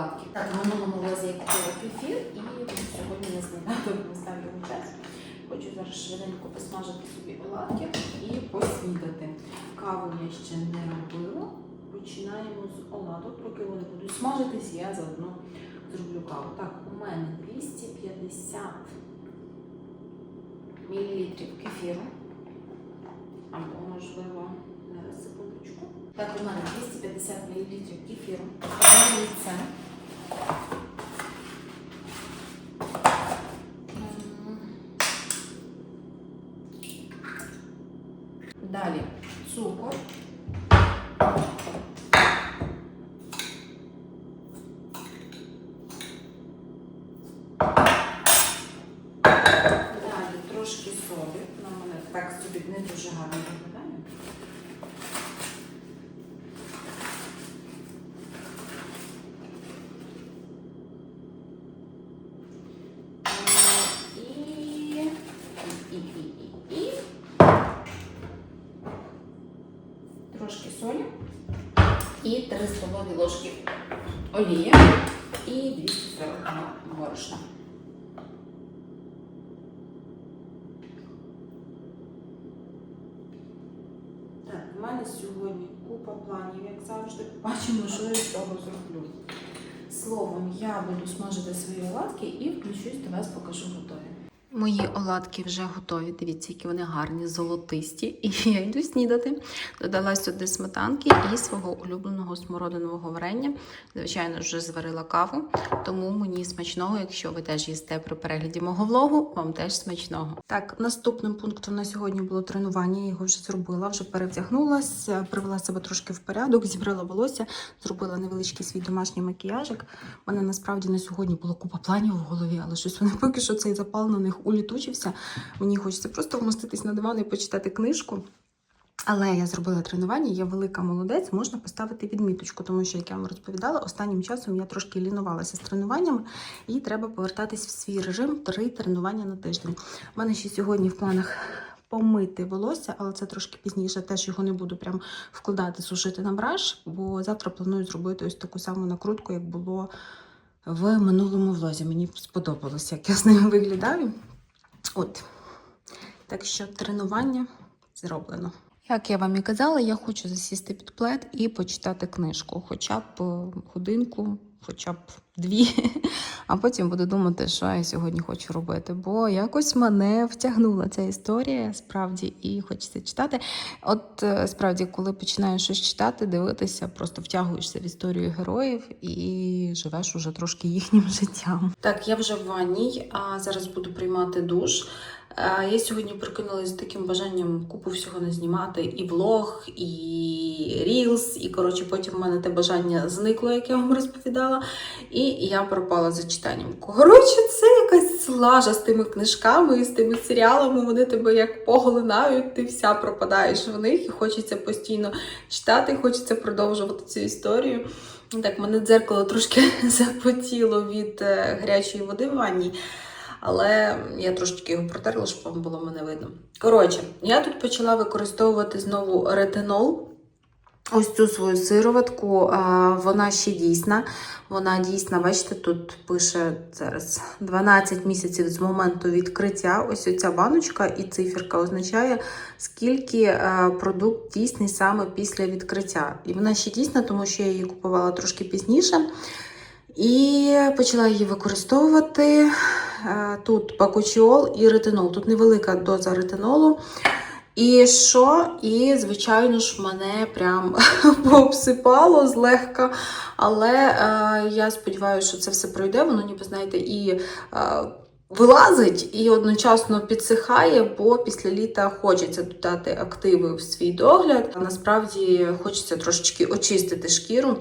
Оладки. Так, в минулому влозі я купила кефір і сьогодні не сніданок настав йому час. Хочу зараз швиденько посмажити собі оладки і поснідати. Каву я ще не робила. Починаємо з оладок. Поки вони будуть смажитись, я заодно зроблю каву. Так, у мене 250 мл кефіру. Або, можливо, зараз секундочку. Так, у мене 250 мл кефіру. Яйце. Далі цукор. Далі трошки солі. На мене так собі не дуже гарно виглядає. Е, І, і, і, і, і. Трошки солі. І 3 столові ложки олії. І 240 грам борошна. Так, в мене сьогодні купа планів, як завжди. Бачимо, що я з цього зроблю. Словом, я буду смажити свої оладки і включусь до вас, покажу готові. Мої оладки вже готові. Дивіться, які вони гарні, золотисті. І я йду снідати. Додала сюди сметанки і свого улюбленого смородинового варення. Звичайно, вже зварила каву, тому мені смачного, якщо ви теж їсте при перегляді мого влогу, вам теж смачного. Так, наступним пунктом на сьогодні було тренування. Я його вже зробила, вже перевдягнулася, привела себе трошки в порядок, зібрала волосся, зробила невеличкий свій домашній макіяжик. У мене насправді на сьогодні було купа планів в голові, але щось вони поки що цей запал на них улітучився. Мені хочеться просто вмоститись на диван і почитати книжку. Але я зробила тренування, я велика молодець, можна поставити відміточку, тому що, як я вам розповідала, останнім часом я трошки лінувалася з тренуваннями і треба повертатись в свій режим три тренування на тиждень. У мене ще сьогодні в планах помити волосся, але це трошки пізніше. Теж його не буду прям вкладати, сушити на браш, бо завтра планую зробити ось таку саму накрутку, як було в минулому влозі. Мені сподобалося, як я з ними виглядаю. От. Так що тренування зроблено. Як я вам і казала, я хочу засісти під плед і почитати книжку, хоча б годинку, хоча б дві. А потім буду думати, що я сьогодні хочу робити. Бо якось мене втягнула ця історія, справді, і хочеться читати. От е, справді, коли починаєш щось читати, дивитися, просто втягуєшся в історію героїв і живеш уже трошки їхнім життям. Так, я вже в ванній, а зараз буду приймати душ. Я сьогодні прокинулася з таким бажанням купу всього не знімати, і влог, і рілс, і коротше, потім в мене те бажання зникло, як я вам розповідала. І я пропала за читанням. Коротше, це якась лажа з тими книжками і з тими серіалами. Вони тебе як поглинають, ти вся пропадаєш в них, і хочеться постійно читати, хочеться продовжувати цю історію. Так, мене дзеркало трошки запотіло від е, гарячої води в ванні. Але я трошечки його протерла, щоб вам було мене видно. Коротше, я тут почала використовувати знову ретинол. Ось цю свою сироватку, вона ще дійсна. Вона дійсна, бачите, тут пише зараз 12 місяців з моменту відкриття. Ось оця баночка і циферка означає, скільки продукт дійсний саме після відкриття. І вона ще дійсна, тому що я її купувала трошки пізніше. І почала її використовувати. Е, Тут пакучіол і ретинол. Тут невелика доза ретинолу. І що? І, звичайно ж, мене прям пообсипало злегка. Але е, я сподіваюся, що це все пройде. Воно, ніби, знаєте, і е, вилазить, і одночасно підсихає, бо після літа хочеться додати активи в свій догляд. Насправді хочеться трошечки очистити шкіру.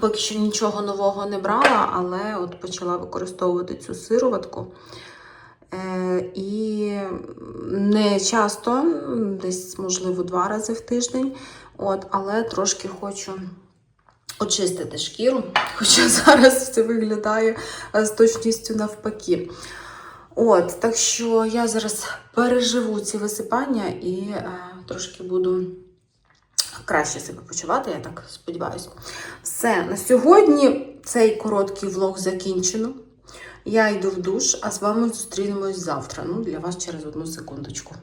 Поки що нічого нового не брала, але от почала використовувати цю сироватку. Е, і не часто, десь, можливо, два рази в тиждень. От, але трошки хочу очистити шкіру, хоча зараз це виглядає е, з точністю навпаки. От, так що я зараз переживу ці висипання і е, трошки буду краще себе почувати, я так сподіваюся. Все, на сьогодні цей короткий влог закінчено. Я йду в душ, а з вами зустрінемось завтра. Ну, для вас через одну секундочку.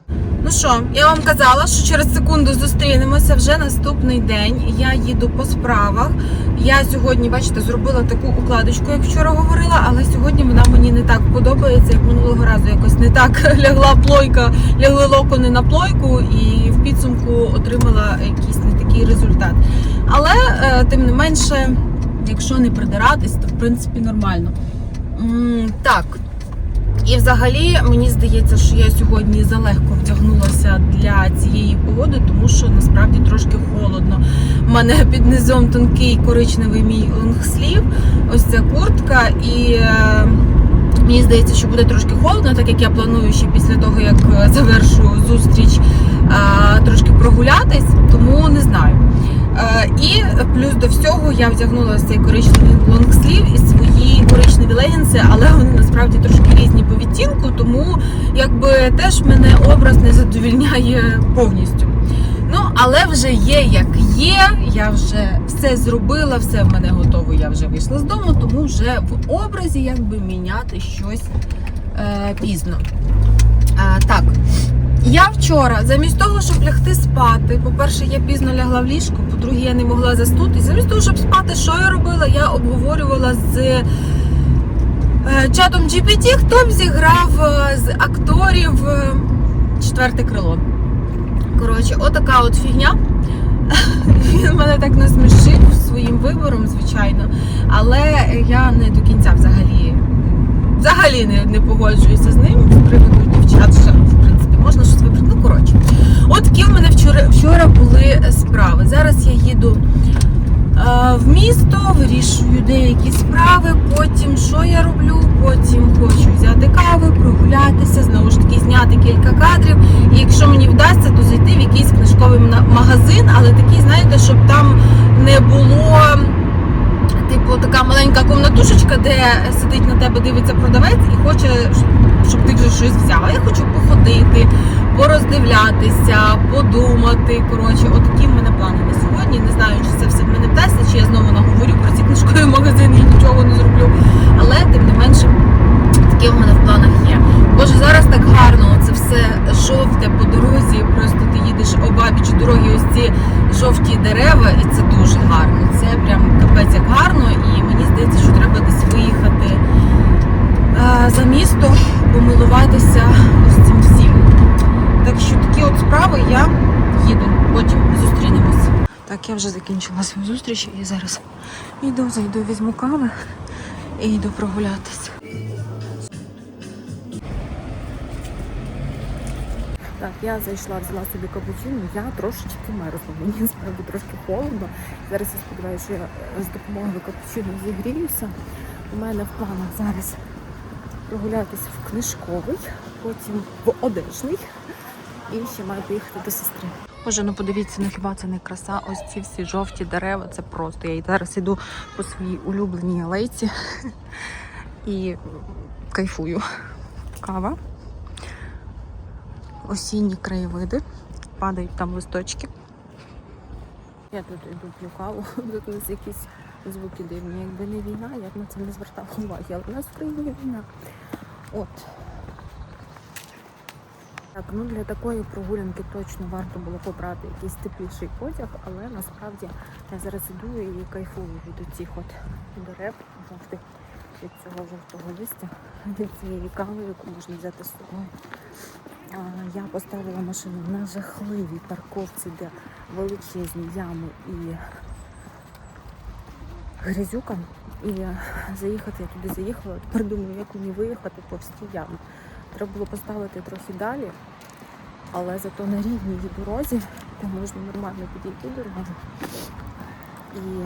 Ну що, я вам казала, що через секунду зустрінемося вже наступний день. Я їду по справах. Я сьогодні, бачите, зробила таку укладочку, як вчора говорила, але сьогодні вона мені не так подобається, як минулого разу. Якось не так лягла плойка, лягли локони на плойку, і в підсумку отримала якийсь не такий результат. Але е, тим не менше, якщо не придиратись, то в принципі нормально. Так. І взагалі мені здається, що я сьогодні залегко вдягнулася для цієї погоди, тому що насправді трошки холодно. У мене під низом тонкий коричневий мій лонгслів, ось ця куртка, і е, мені здається, що буде трошки холодно, так як я планую ще після того, як е, завершу зустріч, трошки прогулятись, тому не знаю. Е, І плюс до всього я вдягнула цей коричневий лонгслів і свої коричневі легінси, але вони насправді трошки різні по відтінку, тому якби теж мене образ не задовільняє повністю. Але вже є як є. Я вже все зробила, все в мене готово. Я вже вийшла з дому, тому вже в образі якби міняти щось е, пізно. Е, так. Я вчора, замість того, щоб лягти спати, по-перше, я пізно лягла в ліжко, по-друге, я не могла заснути. Замість того, щоб спати, що я робила? Я обговорювала з е, чатом GPT, хто б зіграв е, з акторів е, четверте крило. Коротше, отака от фігня. Він мене так насмішив своїм вибором, звичайно. Але я не до кінця взагалі взагалі не, не погоджуюся з ним з приводу дівчат. Ще, в принципі, можна щось вибрати. Ну, коротше. От такі в мене вчора, вчора були справи. Зараз я їду е, в місто, вирішую деякі справи. Потім що я роблю? Потім хочу взяти кави, прогулятися, знову ж таки зняти кілька кадрів. І якщо мені вдасться, то зайти в якийсь книжковий магазин, але такий, знаєте, щоб там не було. Типу, така маленька комнатушечка, де сидить на тебе, дивиться продавець і хоче, щоб ти вже щось взяла. Я хочу походити, пороздивлятися, подумати. Коротше, отакі в мене плани на сьогодні. Не знаю, чи це все в мене вдасться, чи я знову наговорю про ці книжкові магазини і нічого не зроблю. Але тим не менше, таке в мене в планах є. Боже, зараз так гарно, все жовте по дорозі. Просто ти їдеш обабіч дороги, ось ці жовті дерева, і це дуже гарно. Це прям капець як гарно, і мені здається, що треба десь виїхати е, за місто, помилуватися ось цим всім. Так що такі от справи я їду, потім зустрінемось. Так, я вже закінчила свою зустріч і зараз йду, зайду, візьму кави і йду прогулятися. Так, я зайшла, взяла собі капучино, я трошечки мерзла, мені справді трошки холодно. Зараз я сподіваюся, що я з допомогою капучино зігріюся. У мене в планах зараз прогулятися в книжковий, потім в одежний і ще маю поїхати до сестри. Боже, ну подивіться, ну хіба це не краса? Ось ці всі жовті дерева, це просто. Я зараз іду по своїй улюбленій алейці і кайфую. Кава осінні краєвиди, падають там листочки. Я тут йду п'ю каву, тут у нас якісь звуки дивні. Якби не війна, я б на це не звертала уваги, але в нас в країні війна. От. Так, ну для такої прогулянки точно варто було побрати якийсь тепліший потяг, але насправді я зараз іду і кайфую від цих от дерев, жовтих, від цього жовтого листя, від цієї кави, яку можна взяти з собою. Я поставила машину на жахливій парковці, де величезні ями і грязюка. І заїхати я туди заїхала. Тепер думаю, як мені виїхати повз ті ями. Треба було поставити трохи далі, але зато на рівній дорозі, де можна нормально підійти дорогу. І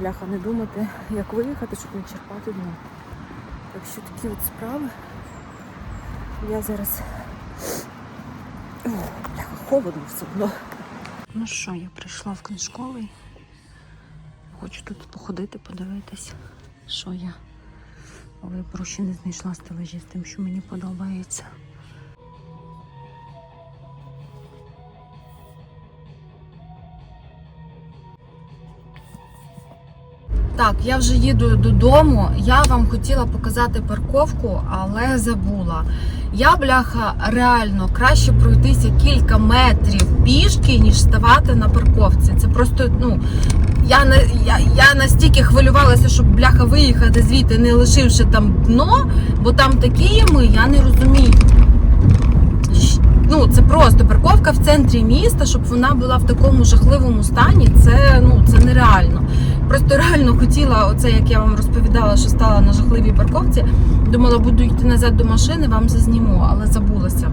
бляха не думати, як виїхати, щоб не черпати дно. Так що такі от справи. Я зараз. О, холодно все одно. Ну що, я прийшла в книжковий. Хочу тут походити, подивитись, що я Але проще не знайшла стележі з тим, що мені подобається. Так, я вже їду додому. Я вам хотіла показати парковку, але забула. Я, бляха, реально краще пройтися кілька метрів пішки, ніж ставати на парковці. Це просто, ну. Я, я, я настільки хвилювалася, щоб бляха виїхати звідти, не лишивши там дно, бо там такі ями, я не розумію. Ну, це просто парковка в центрі міста, щоб вона була в такому жахливому стані. Це ну це нереально. Просто реально хотіла, оце як я вам розповідала, що стала на жахливій парковці. Думала, буду йти назад до машини, вам зазніму, але забулася.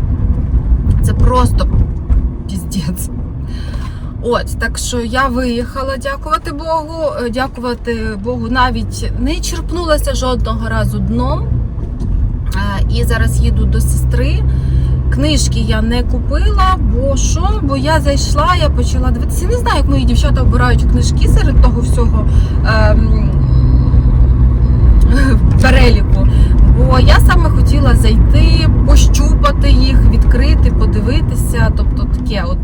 Це просто піздець. От, так що я виїхала, дякувати Богу. Е, Дякувати Богу, навіть не черпнулася жодного разу дном. Е, І зараз їду до сестри. Книжки я не купила, бо що? Бо я зайшла, я почала дивитися. Не знаю, як мої дівчата обирають книжки серед того всього ем, переліку. Бо я саме хотіла зайти, пощупати їх, відкрити, подивитися. Тобто таке, от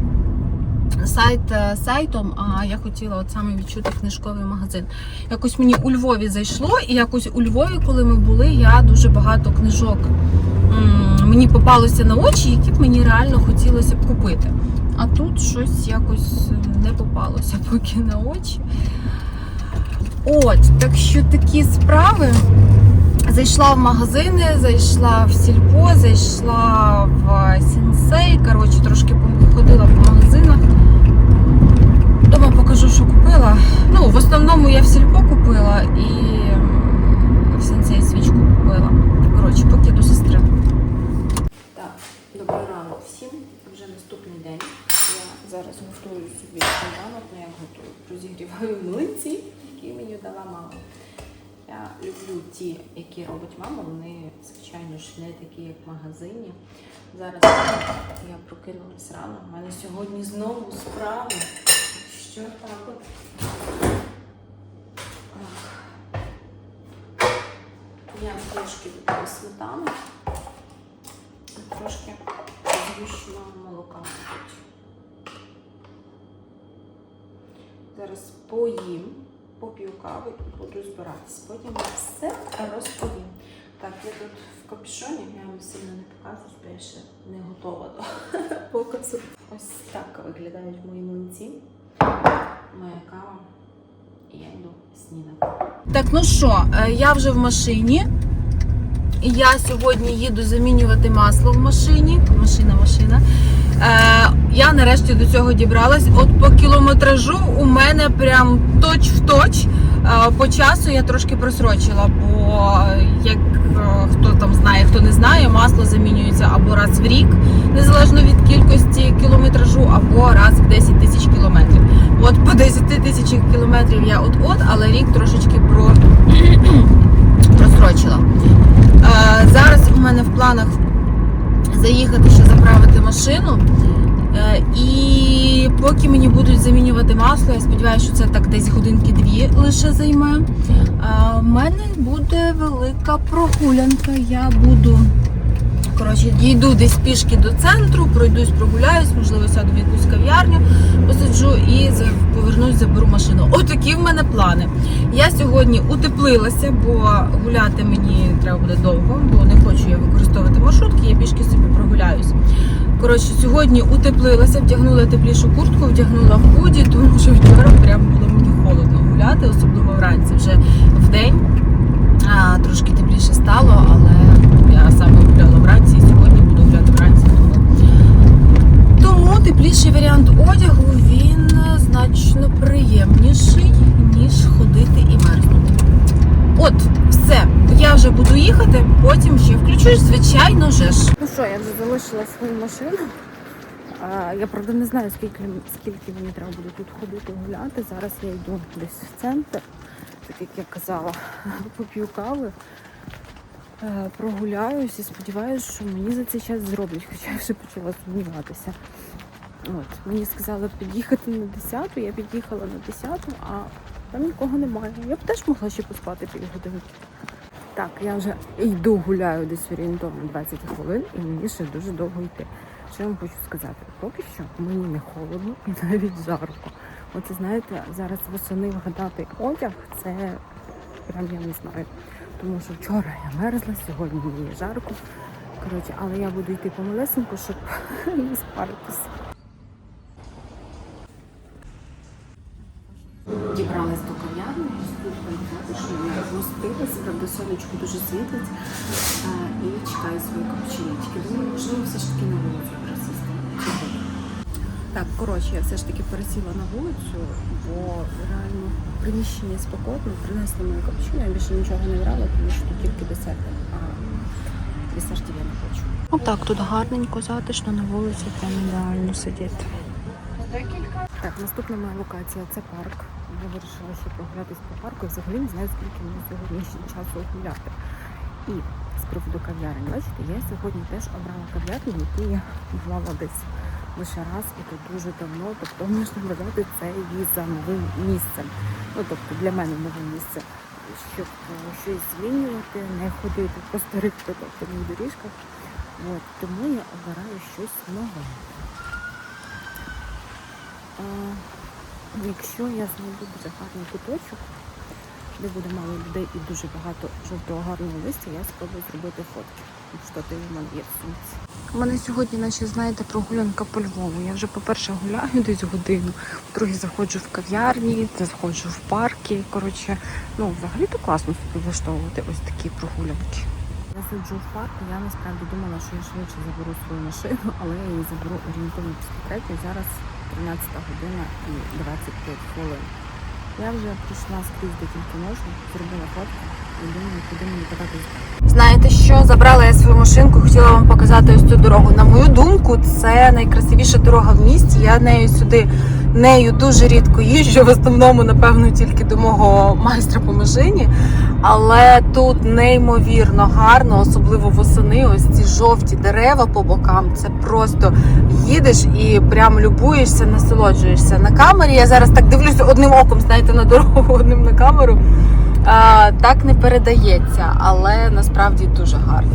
сайт е, сайтом, а я хотіла от саме відчути книжковий магазин. Якось мені у Львові зайшло, і якось у Львові, коли ми були, я дуже багато книжок мені попалося на очі, які б мені реально хотілося б купити. А тут щось якось не попалося поки на очі. От, так що такі справи. Зайшла в магазини, зайшла в сільпо, зайшла в сінсей. Коротше, трошки походила по магазинах. Дома покажу, що купила. Ну, в основному я в сільпо купила і в сенсей свічку купила. Коротше, поки до сестри. Так, добрий ранок всім. Вже наступний день. Я зараз собі сніданок, ну як готую. Розігріваю млинці, які мені дала мама. Я люблю ті, які робить мама. Вони, звичайно ж, не такі, як в магазині. Зараз я прокинулась рано. У мене сьогодні знову справи. Що так от? Я трошки додала сметани, і трошки згущеного молока. Зараз поїм, поп'ю кави і буду збиратися. Потім я все розповім. Так, я тут в капюшоні, я вам сильно не показую, бо я ще не готова до показу. Ось так виглядають мої млинці. Моя кава. І я йду снідати. Так, ну що, е, я вже в машині. Я сьогодні їду замінювати масло в машині. Машина, машина. Е, я нарешті до цього дібралась. От по кілометражу у мене прям точ в точ. Е, по часу я трошки просрочила, бо як е, хто там знає, хто не знає, масло замінюється або раз в рік, незалежно від кількості кілометражу, або раз в 10 тисяч кілометрів. От по 10 тисячах кілометрів я от-от, але рік трошечки про... просрочила. Зараз у мене в планах заїхати ще заправити машину. Е, І поки мені будуть замінювати масло, я сподіваюся, що це так десь годинки-дві лише займе. У мене буде велика прогулянка. Я буду коротше, дійду десь пішки до центру, пройдусь, прогуляюсь, можливо, сяду в якусь кав'ярню, посиджу і повернусь, заберу машину. Отакі в мене плани. Я сьогодні утеплилася, бо гуляти мені треба буде довго, бо не хочу я використовувати маршрутки, я пішки собі прогуляюсь. Коротше, сьогодні утеплилася, вдягнула теплішу куртку, вдягнула худі, тому що вчора прям було мені холодно гуляти, особливо вранці. Вже в день а, трошки тепліше стало, але я саме гуляла вранці і сьогодні буду гуляти вранці. Тому, тому тепліший варіант одягу він е, значно приємніший, ніж ходити і мерзнути. От, все. Я вже буду їхати, потім ще включусь, звичайно же ж. Ну що, я вже залишила свою машину. Я правда не знаю, скільки, скільки мені треба буде тут ходити гуляти. Зараз я йду десь в центр, так як я казала, поп'ю кави, е, прогуляюсь і сподіваюся, що мені за цей час зроблять, хоча я вже почала сумніватися. От, мені сказали під'їхати на 10, я під'їхала на 10, а там нікого немає. Я б теж могла ще поспати півгодинки. Так, я вже йду гуляю десь орієнтовно 20 хвилин і мені ще дуже довго йти. Що я вам хочу сказати? Поки що мені не холодно і навіть жарко. Оце знаєте, зараз восени вгадати одяг, це прям я не знаю. Тому що вчора я мерзла, сьогодні мені жарко. Коротше, але я буду йти помалесеньку, щоб не спаритися. Дібралась до кав'ярні, розпилась, правда, сонечко дуже світить і чекаю свої капчиночки. Думаю, можливо, все ж таки на вулицю пересісти. Так, коротше, я все ж таки пересіла на вулицю, бо реально приміщення спекотне, принесли мою капчину, я більше нічого не брала, тому що тут тільки десерти, а десертів я не хочу. Отак тут гарненько, затишно на вулиці, прям ідеально сидіти. Так, наступна моя локація це парк. Я вирішила ще прогулятись по парку. і Взагалі не знаю, скільки мені сьогодні ще часу гуляти. І з приводу кав'ярень, бачите, я сьогодні теж обрала кав'ярню, в якій я бувала десь лише раз, і то дуже давно. Тобто можна вважати це і за новим місцем. Ну тобто для мене нове місце, щоб е, щось змінювати, не ходити по старих протоптаних доріжках. От, тому я обираю щось нове. Якщо я знайду дуже гарний куточок, де буде мало людей і дуже багато жовтого гарного листя, я спробую зробити фотки. Що ти в мене є в сумці. У мене сьогодні, наче знаєте, прогулянка по Львову. Я вже, по-перше, гуляю десь годину, по-друге, заходжу в кав'ярні, заходжу в парки. Коротше, ну взагалі то класно собі влаштовувати ось такі прогулянки. Я сиджу в парку, я насправді думала, що я швидше заберу свою машину, але я її заберу орієнтовно після третьої. Зараз 13 година і 25 хвилин. Я вже прийшла скрізь, де тільки зробила фотку і думаю, куди мені податись. Знаєте що? Забрала я свою машинку, хотіла вам показати ось цю дорогу. На мою думку, це найкрасивіша дорога в місті. Я нею сюди нею дуже рідко їжджу, в основному, напевно, тільки до мого майстра по машині. Але тут неймовірно гарно, особливо восени. Ось ці жовті дерева по бокам. Це просто їдеш і прям любуєшся, насолоджуєшся. На камері я зараз так дивлюся одним оком, знаєте, на дорогу, одним на камеру. А, так не передається, але насправді дуже гарно.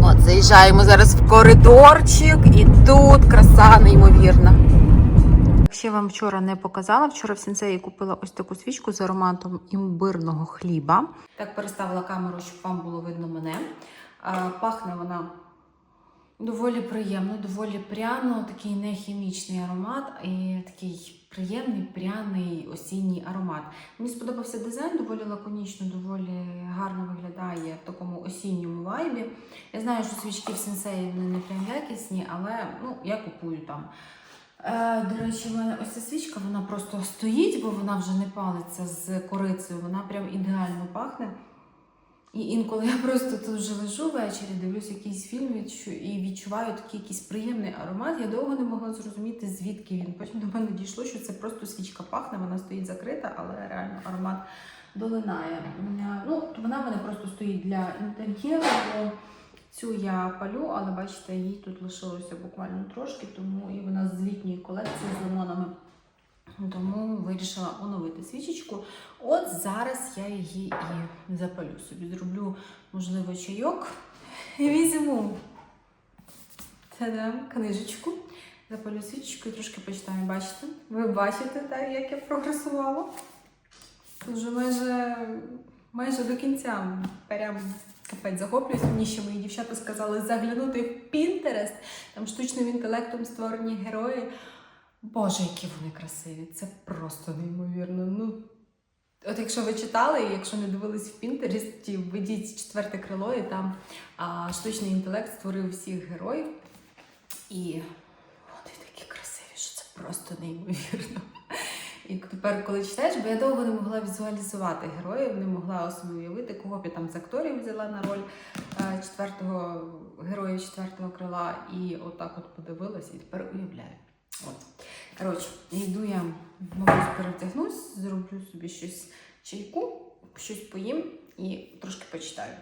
От, заїжджаємо зараз в коридорчик, і тут краса неймовірна. Ще вам вчора не показала. Вчора в сенсеї купила ось таку свічку з ароматом імбирного хліба. Так переставила камеру, щоб вам було видно мене. Пахне вона доволі приємно, доволі пряно, такий нехімічний аромат і такий приємний пряний осінній аромат. Мені сподобався дизайн, доволі лаконічно, доволі гарно виглядає в такому осінньому вайбі. Я знаю, що свічки в сенсеї не прям якісні, але ну, я купую там. Е, до речі, в мене ось ця свічка, вона просто стоїть, бо вона вже не палиться з корицею, вона прям ідеально пахне. І інколи я просто тут вже лежу ввечері, дивлюсь якийсь фільм і відчуваю такий якийсь приємний аромат. Я довго не могла зрозуміти, звідки він. Потім до мене дійшло, що це просто свічка пахне, вона стоїть закрита, але реально аромат долинає. Ну, вона в мене просто стоїть для інтер'єру. Цю я палю, але бачите, їй тут лишилося буквально трошки, тому і вона з літньої колекції з лимонами. Тому вирішила оновити свічечку. От зараз я її і запалю собі. Зроблю, можливо, чайок. І візьму та-дам, книжечку. Запалю свічечку і трошки почитаю. Бачите? Ви бачите, так, як я прогресувала? Тут вже майже, майже до кінця. Прям капець захоплююсь. Мені ще мої дівчата сказали заглянути в Pinterest. Там штучним інтелектом створені герої. Боже, які вони красиві! Це просто неймовірно. Ну, от якщо ви читали, і якщо не дивились в Пінтересті, введіть четверте крило, і там а, штучний інтелект створив всіх героїв. І вони такі красиві, що це просто неймовірно. І тепер, коли читаєш, бо я довго не могла візуалізувати героїв, не могла собі уявити, кого б я там з акторів взяла на роль е, четвертого героя четвертого крила. І отак от подивилася, і тепер уявляю. От. Коротше, йду я, мабуть, перевдягнусь, зроблю собі щось чайку, щось поїм і трошки почитаю.